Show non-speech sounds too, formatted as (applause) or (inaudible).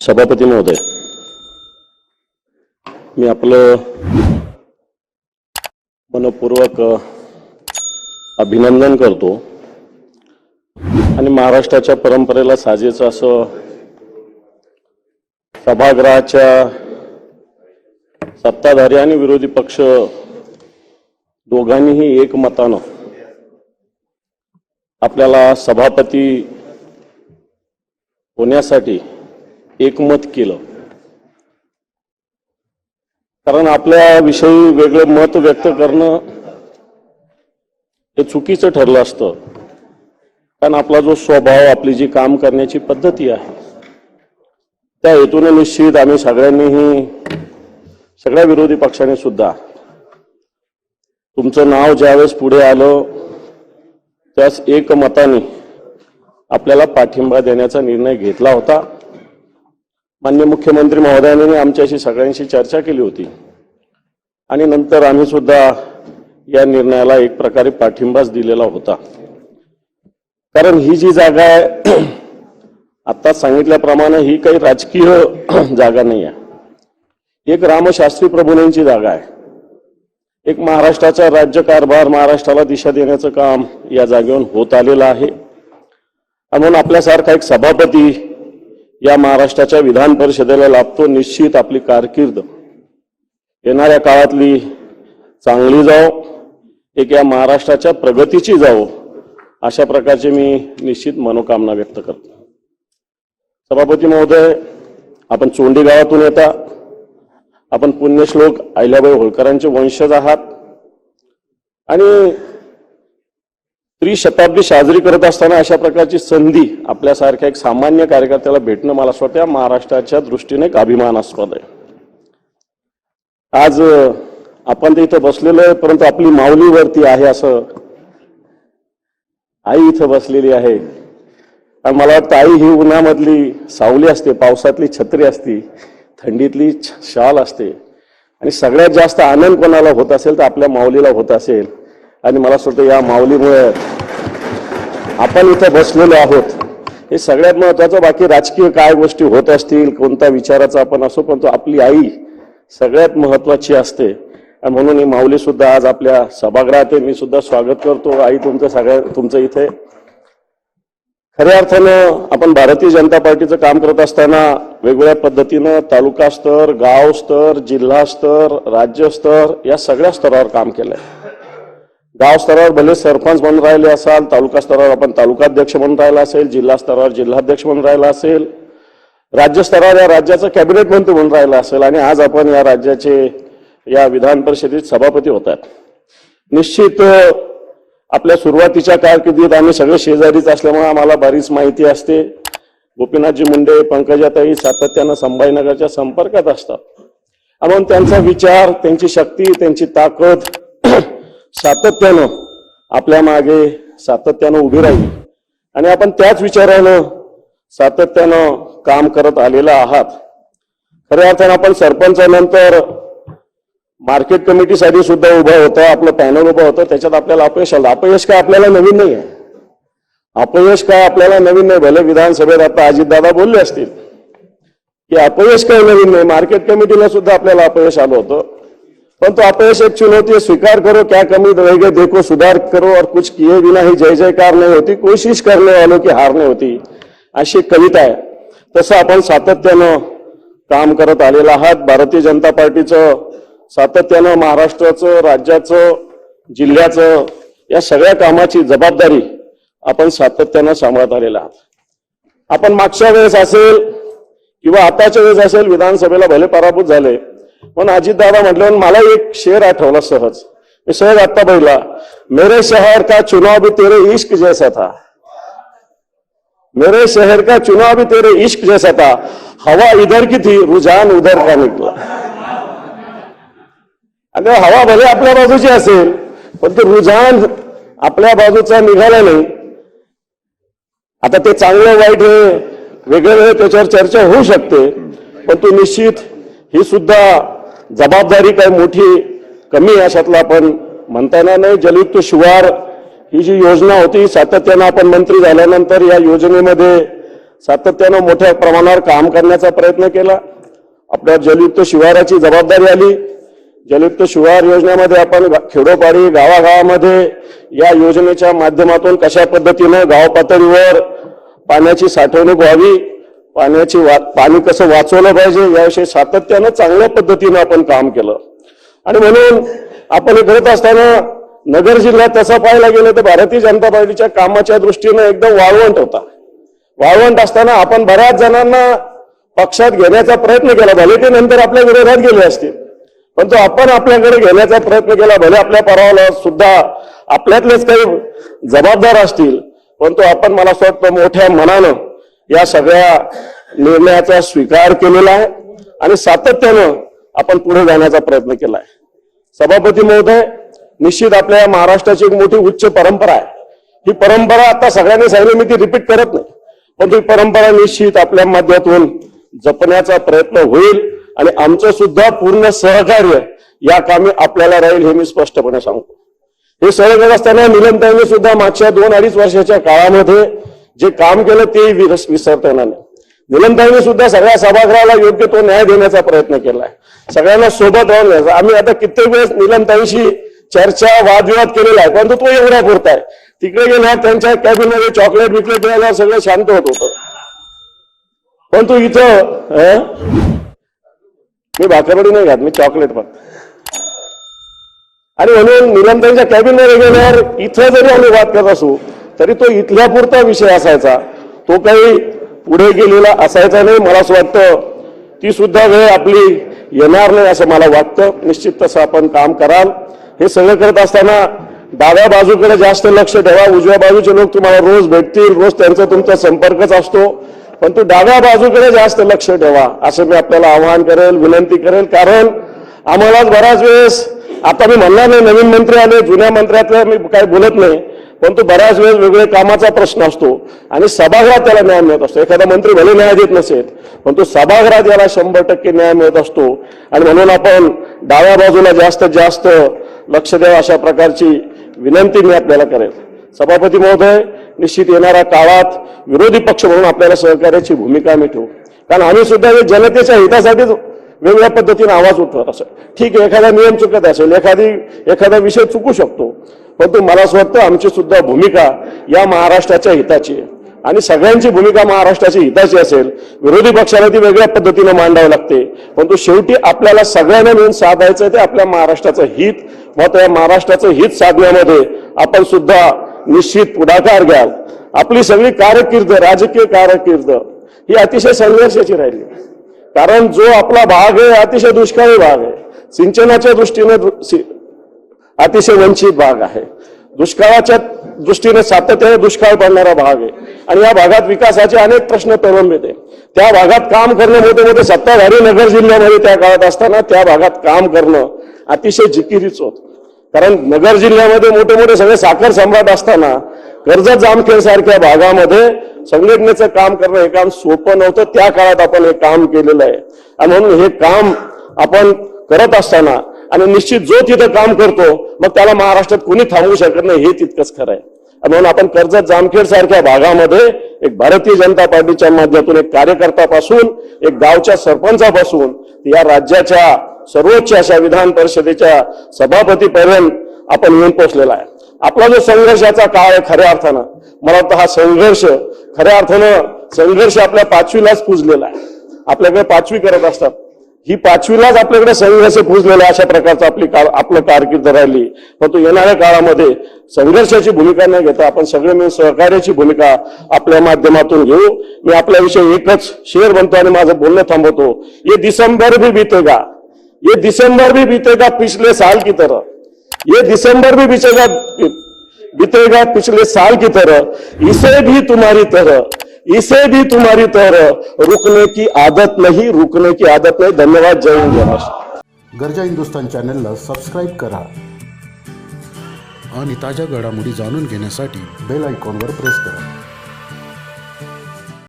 सभापती महोदय मी आपलं मनपूर्वक अभिनंदन करतो आणि महाराष्ट्राच्या परंपरेला साजेचं असं सभागृहाच्या सत्ताधारी आणि विरोधी पक्ष दोघांनीही एकमतानं आपल्याला सभापती होण्यासाठी एकमत केलं. कारण आपल्या विषयी वेगळं मत व्यक्त करणं हे चुकीचं ठरलं असतं. कारण आपला जो स्वभाव आपली जी काम करण्याची पद्धती आहे त्या हेतूने निश्चित आम्ही सगळ्यांनीही सगळ्या विरोधी पक्षाने सुद्धा तुमचं नाव ज्यावेळेस पुढे आलं त्यास एकमताने आपल्याला पाठिंबा देण्याचा निर्णय घेतला होता. मान्य मुख्यमंत्री महोदयांनी आमच्याशी सगळ्यांशी चर्चा केली होती. आणि नंतर आम्ही सुद्धा या निर्णयाला एक प्रकारे पाठिंबाच दिलेला होता. कारण ही जी जागा आहे (clears throat) आता सांगितल्याप्रमाणे ही काही राजकीय (clears throat) जागा नाही आहे. एक रामशास्त्री प्रभूंची जागा आहे. एक महाराष्ट्राचा राज्यकारभार महाराष्ट्राला दिशा देण्याचं काम या जागेवर होत आलेलं आहे. म्हणून आपल्यासारखा एक सभापती या महाराष्ट्राच्या विधान परिषदेला लाभतो निश्चित आपली कारकीर्द. येणाऱ्या काळातली चांगली जाओ एक या महाराष्ट्राच्या प्रगतीची जाओ अशा प्रकारची मी निश्चित मनोकामना व्यक्त करतो. सभापती महोदय आपण चोंडी गावातून येता. आपण पुण्यश्लोक अहिल्याबाई होळकरांचे वंशज आहात. आणि त्रिशताब्दी साजरी करत असताना अशा प्रकारची संधी आपल्यासारख्या एक सामान्य कार्यकर्त्याला भेटणं मला असं वाटतं महाराष्ट्राच्या दृष्टीने एक अभिमानास्पद आहे. आज आपण ते इथं बसलेलो आहे परंतु आपली माऊली वरती आहे असं आई इथं बसलेली आहे. आणि मला वाटतं आई ही उन्हामधली सावली असते पावसातली छत्री असती थंडीतली शाल असते. आणि सगळ्यात जास्त आनंद कोणाला होत असेल तर आपल्या माऊलीला होत असेल. आणि मला असं वाटतं या माऊलीमुळे आपण इथं बसलेलो आहोत. हे सगळ्यात महत्वाचं बाकी राजकीय काय गोष्टी होत असतील कोणत्या विचाराचा आपण असो पण तो आपली आई सगळ्यात महत्वाची असते. आणि म्हणून ही माऊली सुद्धा आज आपल्या सभागृहात मी सुद्धा स्वागत करतो. आई तुमचं सगळ्या तुमचं इथे. खऱ्या अर्थानं आपण भारतीय जनता पार्टीचं काम करत असताना वेगवेगळ्या पद्धतीनं तालुका स्तर गाव स्तर जिल्हा स्तर राज्य स्तर या सगळ्या स्तरावर काम केलंय. गाव स्तरावर भले सरपंच म्हणून राहिले असाल तालुका स्तरावर आपण तालुकाध्यक्ष म्हणून राहिला असेल जिल्हा स्तरावर जिल्हाध्यक्ष म्हणून राहिला असेल राज्य स्तरावर या राज्याचं कॅबिनेट मंत्री म्हणून राहिला असेल आणि आज आपण या राज्याचे या विधान परिषदेत सभापती होत आहेत. निश्चित आपल्या सुरुवातीच्या कारकिर्दीत आम्ही सगळे शेजारीच असल्यामुळे आम्हाला बरीच माहिती असते. गोपीनाथजी मुंडे पंकजाताई सातत्यानं संभाजीनगरच्या संपर्कात असतात. आणि म्हणून त्यांचा विचार त्यांची शक्ती त्यांची ताकद सातत्यानं आपल्या मागे सातत्यानं उभी राहील. आणि आपण त्याच विचारानं सातत्यानं काम करत आलेला आहात. खऱ्या अर्थानं आपण सरपंचानंतर मार्केट कमिटीसाठी सुद्धा उभं होतं आपलं पॅनल उभं होतं त्याच्यात आपल्याला अपयश आलं. अपयश काय आपल्याला नवीन नाही आहे. अपयश काय आपल्याला नवीन नाही भले विधानसभेत आता अजितदादा बोलले असतील. की अपयश काय नवीन नाही मार्केट कमिटीला सुद्धा आपल्याला अपयश आलं होतं. पण तो अपयश एक चुनौती है स्वीकार करो क्या कमी रह गए देखो सुधार करो और कुछ किए बिना ही जय जयकार नहीं होती कोशिश करने वालों की हार नाही होती। अशी एक कविता आहे तसं आपण सातत्यानं काम करत आलेलं आहात भारतीय जनता पार्टीचं सातत्यानं महाराष्ट्राचं राज्याचं जिल्ह्याचं या सगळ्या कामाची जबाबदारी आपण सातत्यानं सांभाळत आलेला आहात. आपण मागच्या वेळेस असेल किंवा आताच्या वेळेस असेल विधानसभेला भले पराभूत झाले पण अजितदादा म्हटल्यावर मला एक शेर आठवला सहज. मी सहज आत्ता पहिला मेरे शहर का चुनाव भी तेरे इश्क जैसा था. मेरे शहर का चुनाव भी तेरे इश्क जैसा था. हवा इधर की थी रुझान उधर का निकला. आणि हवा भले आपल्या बाजूची असेल पण ते रुझान आपल्या बाजूचा निघाला नाही. आता ते चांगलं वाईट हे वेगळे त्याच्यावर चर्चा होऊ शकते पण तो निश्चित ही सुद्धा जबाबदारी काय मोठी कमी अशातला आपण म्हणता येणार नाही जलयुक्त शिवार ही जी योजना होती सातत्यानं आपण मंत्री झाल्यानंतर या योजनेमध्ये सातत्यानं मोठ्या प्रमाणावर काम करण्याचा प्रयत्न केला. आपल्या जलयुक्त शिवाराची जबाबदारी आली. जलयुक्त शिवार योजनेमध्ये आपण खेडोपाडी गावागावामध्ये या योजनेच्या माध्यमातून कशा पद्धतीनं गाव पातळीवर पाण्याची साठवणूक व्हावी पाण्याची वा पाणी कसं वाचवलं पाहिजे याविषयी सातत्यानं चांगल्या पद्धतीनं आपण काम केलं. आणि म्हणून आपण हे करत असताना नगर जिल्ह्यात तसं पाहायला गेलं तर भारतीय जनता पार्टीच्या कामाच्या दृष्टीनं एकदम वाळवंट होता. वाळवंट असताना आपण बऱ्याच जणांना पक्षात घेण्याचा प्रयत्न केला भले ते नंतर आपल्या विरोधात गेले असतील. तो आपण आपल्याकडे घेण्याचा प्रयत्न केला भले आपल्या परावाला सुद्धा आपल्यातलेच काही जबाबदार असतील पण तो आपण मला असं वाटतं मोठ्या मनानं या सगळ्या निर्णयाचा स्वीकार केलेला आहे आणि सातत्यानं आपण पुढे जाण्याचा प्रयत्न केला आहे सभापती महोदय निश्चित आपल्या महाराष्ट्राची एक मोठी उच्च परंपरा आहे. ही परंपरा आता सगळ्यांनी सांगितलं मी ती रिपीट करत नाही. पण ती परंपरा निश्चित आपल्या माध्यमातून जपण्याचा प्रयत्न होईल आणि आमचं सुद्धा पूर्ण सहकार्य या कामी आपल्याला राहील हे मी स्पष्टपणे सांगतो. हे सहकार असताना निलमताईने सुद्धा मागच्या दोन अडीच वर्षाच्या काळामध्ये जे काम केलं ते विसरता येणार नाही. निलंबाईने सुद्धा सगळ्या सभागृहाला योग्य तो न्याय देण्याचा प्रयत्न केलाय. सगळ्यांना सोबत राहून घ्यायचा. आम्ही आता कित्येक वेळेस निलमताईंशी चर्चा वादविवाद केलेला आहे परंतु तो एवढा पुरता आहे तिकडे गेल्यावर त्यांच्या कॅबिनमध्ये चॉकलेट बिकलेट द्यायला सगळं शांत होत होतं. परंतु इथं मी भाकरवडी नाही घात मी चॉकलेट पण आणि म्हणून निलमताईंच्या कॅबिनमध्ये गेल्यावर इथं जरी आम्ही वाद करत असू तरी तो इथल्या पुरता विषय असायचा. तो काही पुढे गेलेला असायचा नाही मला असं वाटतं. ती सुद्धा वेळ आपली येणार नाही असं मला वाटतं. निश्चित तसं आपण काम कराल. हे सगळं करत असताना डाव्या बाजूकडे जास्त लक्ष ठेवा. उजव्या बाजूचे लोक तुम्हाला रोज भेटतील रोज त्यांचा तुमचा संपर्कच असतो. पण तो डाव्या बाजूकडे जास्त लक्ष ठेवा असं मी आपल्याला आवाहन करेल विनंती करेल. कारण आम्हाला बराच वेळेस आता मी म्हणणार नाही नवीन मंत्री आले जुन्या मंत्र्यातल्या मी काही बोलत नाही. परंतु बऱ्याच वेळेस वेगवेगळ्या कामाचा प्रश्न असतो आणि सभागृहात त्याला न्याय मिळत असतो. एखादा मंत्री भले न्याय देत नसेल परंतु सभागृहात याला शंभर टक्के न्याय मिळत असतो. आणि म्हणून आपण डाव्या बाजूला जास्तीत जास्त लक्ष द्यावं अशा प्रकारची विनंती मी आपल्याला करेल. सभापती महोदय निश्चित येणाऱ्या काळात विरोधी पक्ष म्हणून आपल्याला सहकार्याची भूमिका मी ठेवू. कारण आम्ही सुद्धा हे जनतेच्या हितासाठीच वेगळ्या पद्धतीने आवाज उठवत असं ठीक आहे एखादा नियम चुकत असेल एखादी एखादा विषय चुकू शकतो परंतु मला असं वाटतं आमची सुद्धा भूमिका या महाराष्ट्राच्या हिताची आहे. आणि सगळ्यांची भूमिका महाराष्ट्राची हिताची असेल विरोधी पक्षाला ती वेगळ्या पद्धतीनं मांडावी लागते. परंतु शेवटी आपल्याला सगळ्यांना मिळून साधायचं ते आपल्या महाराष्ट्राचं हित व त्या महाराष्ट्राचं हित साधण्यामध्ये आपण सुद्धा निश्चित पुढाकार घ्याल. आपली सगळी कारकीर्द राजकीय कारकीर्द ही अतिशय संघर्षाची राहिली. कारण जो आपला भाग आहे अतिशय दुष्काळी भाग आहे. सिंचनाच्या दृष्टीने अतिशय वंचित भाग आहे. दुष्काळाच्या दृष्टीने सातत्याने दुष्काळ पडणारा भाग आहे. आणि या भागात विकासाचे अनेक प्रश्न प्रलंबित आहे त्या भागात काम करणं मोठे मोठे सत्ताधारी नगर जिल्ह्यामध्ये त्या काळात असताना त्या भागात काम करणं अतिशय जिकिरीच होत. कारण नगर जिल्ह्यामध्ये मोठे मोठे सगळे साखर सम्राट असताना कर्जत जामखेड सारख्या भागामध्ये संघटनेचं काम करणं हे काम सोपं नव्हतं. त्या काळात आपण हे काम केलेलं आहे. आणि म्हणून हे काम आपण करत असताना आणि निश्चित जो तिथं काम करतो मग त्याला महाराष्ट्रात कोणी थांबवू शकत नाही हे तितकंच खरं आहे. म्हणून आपण कर्जत जामखेड सारख्या भागामध्ये एक भारतीय जनता पार्टीच्या माध्यमातून एक कार्यकर्त्यापासून एक गावच्या सरपंचापासून या राज्याच्या सर्वोच्च अशा विधान परिषदेच्या सभापतीपर्यंत आपण येऊन पोहोचलेला आहे. आपला जो संघर्षाचा काळ आहे खऱ्या अर्थानं मला वाटतं हा संघर्ष खऱ्या अर्थानं संघर्ष आपल्या पाचवीलाच पुजलेला आहे. आपल्याकडे पाचवी करत असतात. ही पाचवीलाच आपल्याकडे संघर्ष पुजलेला अशा प्रकारचं आपली काळ आपलं कारकीर्द राहिली. परंतु येणाऱ्या काळामध्ये संघर्षाची भूमिका न घेता आपण सगळे मिळून सहकार्याची भूमिका आपल्या माध्यमातून घेऊ. मी आपल्याविषयी एकच शेअर बनतो आणि माझं बोलणं थांबवतो. ये दिसंबर भी बीतेगा. ये दिसंबर भी बीतेगा पिछले साल की तरह. ये दिसंबर भी बीतेगा बीतेगा पिछले साल की तरह. इसे भी तुम्हारी तरह. इसे भी तुम्हारी तरह रुकने की आदत नहीं रुकने की आदत नहीं। धन्यवाद जय हिंद महाराष्ट्र। गरजा हिंदुस्तान चॅनलला सबस्क्राईब करा आणि ताज्या घडामोडी जाणून घेण्यासाठी बेल आयकॉनवर प्रेस करा.